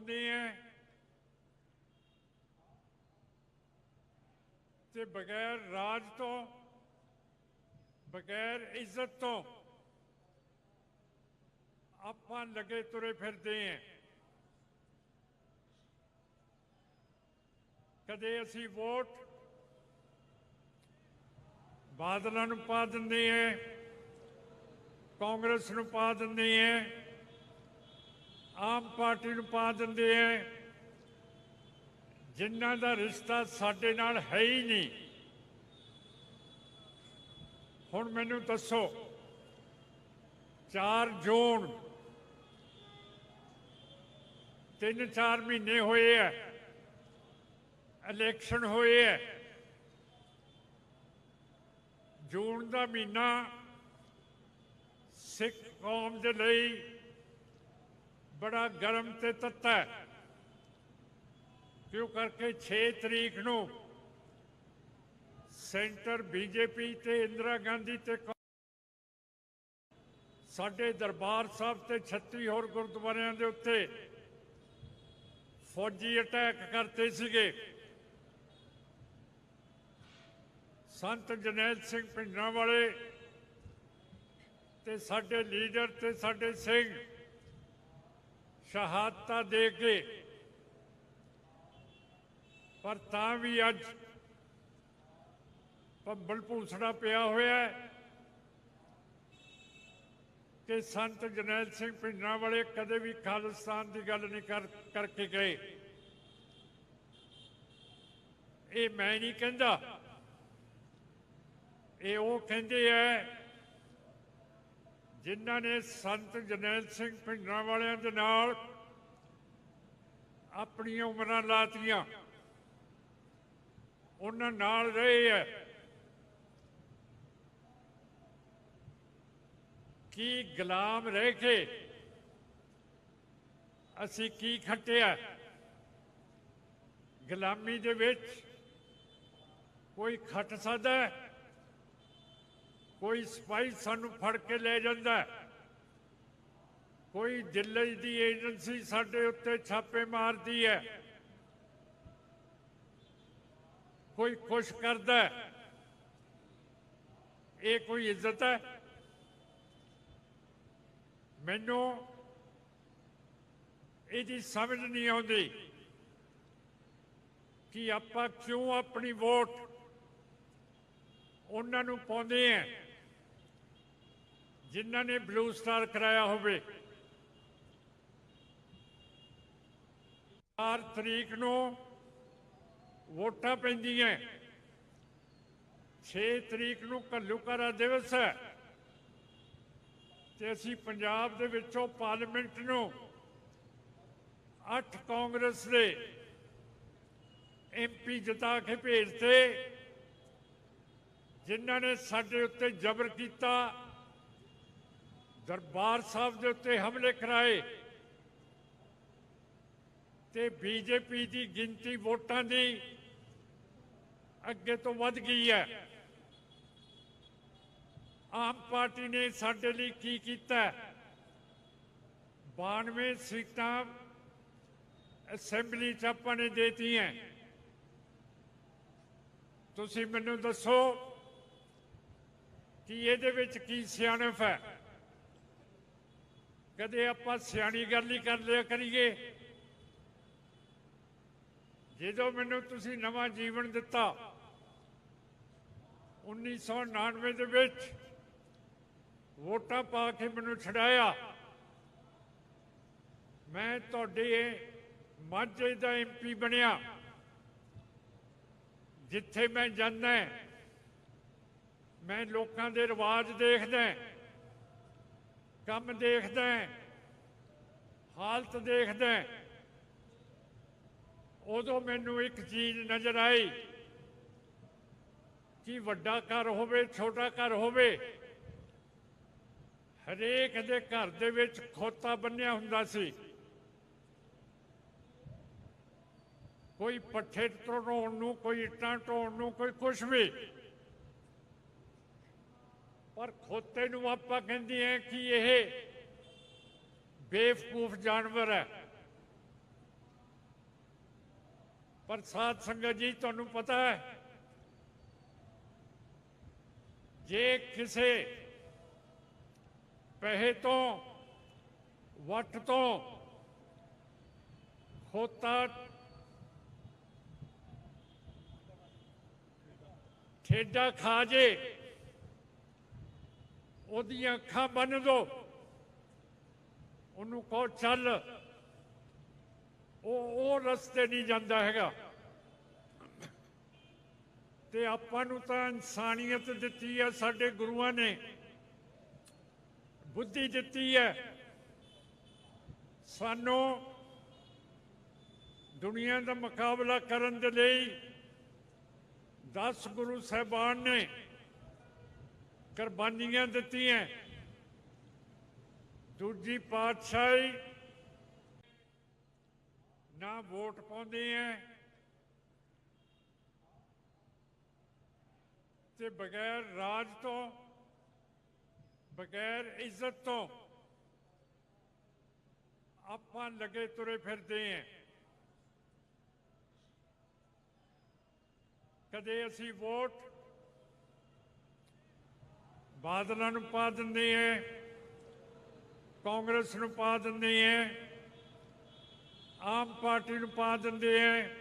ਪਾਉਂਦੇ ਹੈ ਤੇ ਬਗੈਰ ਰਾਜ ਤੋਂ, ਬਗੈਰ ਇੱਜ਼ਤ ਤੋਂ ਆਪਾਂ ਲੱਗੇ ਤੁਰੇ ਫਿਰਦੇ ਹਾਂ ਕਦੇ ਅਸੀਂ ਵੋਟ ਬਾਦਲਾਂ ਨੂੰ ਪਾ ਦਿੰਦੇ ਹਾਂ ਕਾਂਗਰਸ ਨੂੰ ਪਾ ਦਿੰਦੇ ਹਾਂ ਆਮ ਪਾਰਟੀ ਨੂੰ ਪਾ ਦਿੰਦੇ ਹੈ ਜਿਨ੍ਹਾਂ ਦਾ ਰਿਸ਼ਤਾ ਸਾਡੇ ਨਾਲ ਹੈ ਹੀ ਨਹੀਂ। ਹੁਣ ਮੈਨੂੰ ਦੱਸੋ 4 ਜੂਨ ਤਿੰਨ ਚਾਰ ਮਹੀਨੇ ਹੋਏ ਐ ਇਲੈਕਸ਼ਨ ਹੋਏ ਐ ਜੂਨ ਦਾ ਮਹੀਨਾ ਸਿੱਖ ਕੌਮ ਦੇ ਲਈ ਬੜਾ ਗਰਮ ਤੇ ਤੱਤਾ ਹੈ। ਕਿਉਂ ਕਰਕੇ 6 ਤਰੀਕ ਨੂੰ ਸੈਂਟਰ ਬੀਜੇਪੀ ਤੇ ਇੰਦਰਾ ਗਾਂਧੀ ਤੇ ਕਾ- ਸਾਡੇ ਦਰਬਾਰ ਸਾਹਿਬ ਤੇ 36 ਹੋਰ ਗੁਰਦੁਆਰਿਆਂ ਦੇ ਉੱਤੇ ਫੌਜੀ ਅਟੈਕ ਕਰਤੇ ਸੀਗੇ। ਸੰਤ ਜਨੈਲ ਸਿੰਘ ਪਿੰਡਾਂ ਵਾਲੇ ਤੇ ਸਾਡੇ ਲੀਡਰ ਤੇ ਸਾਡੇ ਸਿੰਘ ਸ਼ਹਾਦਤਾਂ ਦੇ ਕੇ। ਪਰ ਤਾਂ ਵੀ ਅੱਜ ਭੰਬਲ ਭੂਸੜਾ ਪਿਆ ਹੋਇਆ ਹੈ ਕਿ ਸੰਤ ਜਰਨੈਲ ਸਿੰਘ ਪਿੰਡਾਂ ਵਾਲੇ ਕਦੇ ਵੀ ਖਾਲਿਸਤਾਨ ਦੀ ਗੱਲ ਨਹੀਂ ਕਰ, ਕਰਕੇ ਗਏ। ਇਹ ਮੈਂ ਨਹੀਂ ਕਹਿੰਦਾ। ਇਹ ਉਹ ਕਹਿੰਦੇ ਐ ਜਿਨ੍ਹਾਂ ਨੇ ਸੰਤ ਜਰਨੈਲ ਸਿੰਘ ਭਿੰਡਰਾਂ ਵਾਲਿਆਂ ਦੇ ਨਾਲ ਆਪਣੀਆਂ ਉਮਰਾਂ ਲਾਤੀਆਂ। ਉਹਨਾਂ ਨਾਲ ਰਹੇ ਐ ਕੀ ਗੁਲਾਮ ਰਹਿ ਕੇ ਅਸੀਂ ਕੀ ਖੱਟਿਆ? ਗੁਲਾਮੀ ਦੇ ਵਿੱਚ ਕੋਈ ਖੱਟ ਸਕਦਾ ਹੈ? ਕੋਈ ਸਪਾਈ ਸਾਨੂੰ ਫੜ ਕੇ ਲੈ ਜਾਂਦਾ ਕੋਈ ਦਿੱਲੀ ਦੀ ਏਜੰਸੀ ਸਾਡੇ ਉੱਤੇ ਛਾਪੇ ਮਾਰਦੀ ਹੈ। ਕੋਈ ਖੁਸ਼ ਕਰਦਾ ਇਹ ਕੋਈ ਇੱਜ਼ਤ ਹੈ? ਮੈਨੂੰ ਇਹਦੀ ਸਮਝ ਨਹੀਂ ਆਉਂਦੀ ਕਿ ਆਪਾਂ ਕਿਉਂ ਆਪਣੀ ਵੋਟ ਉਹਨਾਂ ਨੂੰ ਪਾਉਂਦੇ ਆ ਜਿਨ੍ਹਾਂ ਨੇ ਬਲੂ ਸਟਾਰ ਕਰਾਇਆ ਹੋਵੇ। 4 ਤਰੀਕ ਨੂੰ ਵੋਟਾਂ ਪੈਂਦੀਆਂ 6 ਤਰੀਕ ਨੂੰ ਘੱਲੂਘਾਰਾ ਦਿਵਸ ਹੈ। ਤੇ ਅਸੀਂ ਪੰਜਾਬ ਦੇ ਵਿੱਚੋਂ ਪਾਰਲੀਮੈਂਟ ਨੂੰ ਅੱਠ ਕਾਂਗਰਸ ਦੇ ਐਮਪੀ ਜਿਤਾ ਕੇ ਭੇਜਤੇ, ਜਿਨ੍ਹਾਂ ਨੇ ਸਾਡੇ ਉੱਤੇ ਜ਼ਬਰ ਕੀਤਾ। ਦਰਬਾਰ ਸਾਹਿਬ ਦੇ ਉੱਤੇ ਹਮਲੇ ਕਰਾਏ ਤੇ ਬੀਜੇਪੀ ਦੀ ਗਿਣਤੀ ਵੋਟਾਂ ਦੀ ਅੱਗੇ ਤੋਂ ਵੱਧ ਗਈ ਹੈ। ਆਮ ਪਾਰਟੀ ਨੇ ਸਾਡੇ ਲਈ ਕੀ ਕੀਤਾ 92 ਸੀਟਾਂ ਅਸੈਂਬਲੀ ਚ ਆਪਾਂ ਨੇ ਦੇਤੀਆਂ। ਤੁਸੀਂ ਮੈਨੂੰ ਦੱਸੋ ਕਿ ਇਹਦੇ ਵਿੱਚ ਕੀ ਸਿਆਣਪ ਹੈ? ਕਦੇ ਆਪਾਂ ਸਿਆਣੀ ਗੱਲ ਹੀ ਕਰ ਲਿਆ ਕਰੀਏ। ਜਦੋਂ ਮੈਨੂੰ ਤੁਸੀਂ ਨਵਾਂ ਜੀਵਨ ਦਿੱਤਾ 1999 ਦੇ ਵਿੱਚ ਵੋਟਾਂ ਪਾ ਕੇ ਮੈਨੂੰ ਛਡਾਇਆ, ਮੈਂ ਤੁਹਾਡੇ ਮਾਝੇ ਦਾ ਐਮਪੀ ਬਣਿਆ, ਜਿੱਥੇ ਮੈਂ ਜਾਂਦਾ, ਮੈਂ ਲੋਕਾਂ ਦੇ ਰਿਵਾਜ ਦੇਖਦਾ ਕੰਮ ਦੇਖਦਾ ਹਾਲਤ ਦੇਖਦਾ ਉਦੋਂ ਮੈਨੂੰ ਇੱਕ ਚੀਜ਼ ਨਜ਼ਰ ਆਈ ਕਿ ਵੱਡਾ ਘਰ ਹੋਵੇ, ਛੋਟਾ ਘਰ ਹੋਵੇ, ਹਰੇਕ ਦੇ ਘਰ ਦੇ ਵਿੱਚ ਖੋਤਾ ਬੰਨਿਆ ਹੁੰਦਾ ਸੀ। ਕੋਈ ਪੱਠੇ ਢੋਣ ਨੂੰ, ਕੋਈ ਇੱਟਾਂ ਢੋਣ ਨੂੰ, ਕੋਈ ਕੁਛ ਵੀ। ਪਰ ਖੋਤੇ ਨੂੰ ਆਪਾਂ ਕਹਿੰਦੇ ਆ ਕਿ ਇਹ ਬੇਵਕੂਫ ਜਾਨਵਰ ਹੈ। ਪਰ ਸਾਧ ਸੰਗਤ ਜੀ, ਤੁਹਾਨੂੰ ਪਤਾ ਹੈ, ਜੇ ਕਿਸੇ ਪੈਸੇ ਤੋਂ, ਵੱਟ ਤੋਂ ਖੋਤਾ ਠੇਡਾ ਖਾ ਜੇ ਉਹਦੀਆਂ ਅੱਖਾਂ ਬੰਨ ਦੋ। ਉਹਨੂੰ ਕਹੋ, ਚੱਲ। ਉਹ ਉਹ ਰਸਤੇ ਨਹੀਂ ਜਾਂਦਾ ਹੈਗਾ। ਤੇ ਆਪਾਂ ਨੂੰ ਤਾਂ ਇਨਸਾਨੀਅਤ ਦਿੱਤੀ ਹੈ ਸਾਡੇ ਗੁਰੂਆਂ ਨੇ। ਬੁੱਧੀ ਦਿੱਤੀ ਹੈ ਸਾਨੂੰ ਦੁਨੀਆ ਦਾ ਮੁਕਾਬਲਾ ਕਰਨ ਦੇ ਲਈ 10 ਗੁਰੂ ਸਾਹਿਬਾਨ ਨੇ ਕੁਰਬਾਨੀਆਂ ਦਿੱਤੀਆਂ ਦੂਜੀ ਪਾਤਸ਼ਾਹੀ ਨਾ ਵੋਟ ਪਾਉਂਦੇ ਐ ਤੇ ਬਗੈਰ ਰਾਜ ਤੋਂ ਬਗੈਰ ਇੱਜ਼ਤ ਤੋਂ ਆਪਾਂ ਲੱਗੇ ਤੁਰੇ ਫਿਰਦੇ ਐ ਕਦੇ ਅਸੀਂ ਵੋਟ ਬਾਦਲਾਂ ਨੂੰ ਪਾ ਦਿੰਦੇ ਹੈ ਕਾਂਗਰਸ ਨੂੰ ਪਾ ਦਿੰਦੇ ਹੈ ਆਮ ਪਾਰਟੀ ਨੂੰ ਪਾ ਦਿੰਦੇ ਹੈ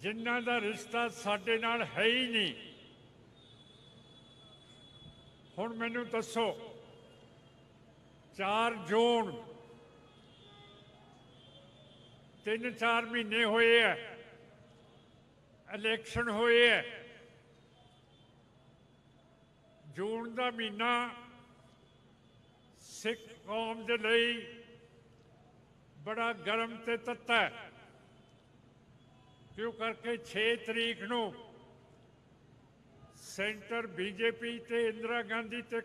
ਜਿਨ੍ਹਾਂ ਦਾ ਰਿਸ਼ਤਾ ਸਾਡੇ ਨਾਲ ਹੈ ਹੀ ਨਹੀਂ। ਹੁਣ ਮੈਨੂੰ ਦੱਸੋ 4 ਜੂਨ ਤਿੰਨ ਚਾਰ ਮਹੀਨੇ ਹੋਏ ਐ, ਇਲੈਕਸ਼ਨ ਹੋਏ ਐ ਜੂਨ ਦਾ ਮਹੀਨਾ ਸਿੱਖ ਕੌਮ ਦੇ ਲਈ ਬੜਾ ਗਰਮ ਤੇ ਤੱਤਾ ਹੈ। ਕਿਉਂ ਕਰਕੇ 6 ਤਰੀਕ ਨੂੰ ਸੈਂਟਰ ਬੀਜੇਪੀ ਤੇ ਇੰਦਰਾ ਗਾਂਧੀ ਤੇ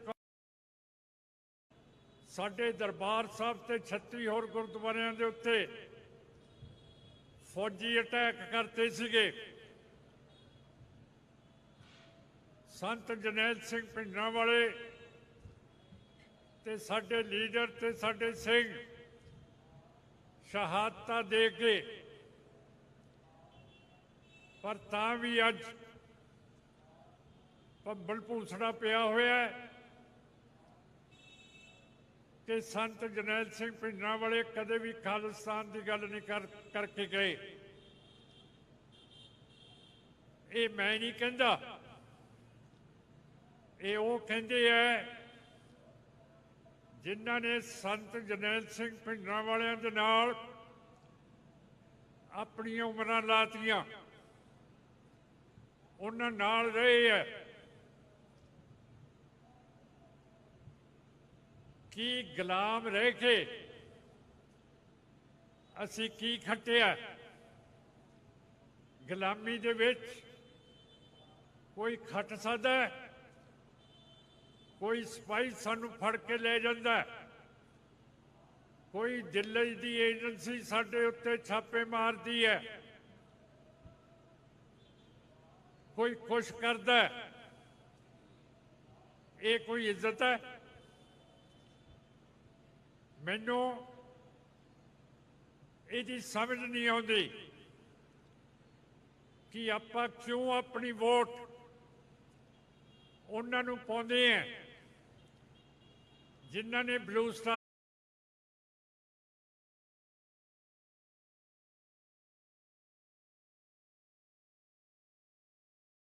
ਸਾਡੇ ਦਰਬਾਰ ਸਾਹਿਬ ਤੇ 36 ਹੋਰ ਗੁਰਦੁਆਰਿਆਂ ਦੇ ਉੱਤੇ ਫੌਜੀ ਅਟੈਕ ਕਰਤੇ ਸੀਗੇ। ਸੰਤ ਜਨੈਲ ਸਿੰਘ ਪਿੰਡਾਂ ਵਾਲੇ ਤੇ ਸਾਡੇ ਲੀਡਰ ਤੇ ਸਾਡੇ ਸਿੰਘ ਸ਼ਹਾਦਤਾਂ ਦੇ ਕੇ ਪਰ ਤਾਂ ਵੀ ਅੱਜ ਭੰਬਲ ਭੂਸੜਾ ਪਿਆ ਹੋਇਆ ਹੈ ਕਿ ਸੰਤ ਜਨੈਲ ਸਿੰਘ ਪਿੰਡਾਂ ਵਾਲੇ ਕਦੇ ਵੀ ਖਾਲਿਸਤਾਨ ਦੀ ਗੱਲ ਨਹੀਂ ਕਰ ਕਰਕੇ ਗਏ। ਇਹ ਮੈਂ ਨਹੀਂ ਕਹਿੰਦਾ ਇਹ ਉਹ ਕਹਿੰਦੇ ਐ ਜਿਨ੍ਹਾਂ ਨੇ ਸੰਤ ਜਰਨੈਲ ਸਿੰਘ ਭਿੰਡਰਾਂ ਵਾਲਿਆਂ ਦੇ ਨਾਲ ਆਪਣੀਆਂ ਉਮਰਾਂ ਲਾਤੀਆਂ। ਉਹਨਾਂ ਨਾਲ ਰਹੇ ਐ ਕੀ ਗੁਲਾਮ ਰਹਿ ਕੇ ਅਸੀਂ ਕੀ ਖੱਟਿਆ? ਗੁਲਾਮੀ ਦੇ ਵਿੱਚ ਕੋਈ ਖੱਟ ਸਕਦਾ ਹੈ? ਕੋਈ ਸਪਾਈ ਸਾਨੂੰ ਫੜ ਕੇ ਲੈ ਜਾਂਦਾ ਕੋਈ ਦਿੱਲੀ ਦੀ ਏਜੰਸੀ ਸਾਡੇ ਉੱਤੇ ਛਾਪੇ ਮਾਰਦੀ ਹੈ। ਕੋਈ ਖੁਸ਼ ਕਰਦਾ ਇਹ ਕੋਈ ਇੱਜ਼ਤ ਹੈ? ਮੈਨੂੰ ਇਹਦੀ ਸਮਝ ਨਹੀਂ ਆਉਂਦੀ ਕਿ ਆਪਾਂ ਕਿਉਂ ਆਪਣੀ ਵੋਟ ਉਹਨਾਂ ਨੂੰ ਪਾਉਂਦੇ ਆ ਜਿਨ੍ਹਾਂ ਨੇ ਬਲੂ ਸਟਾਰ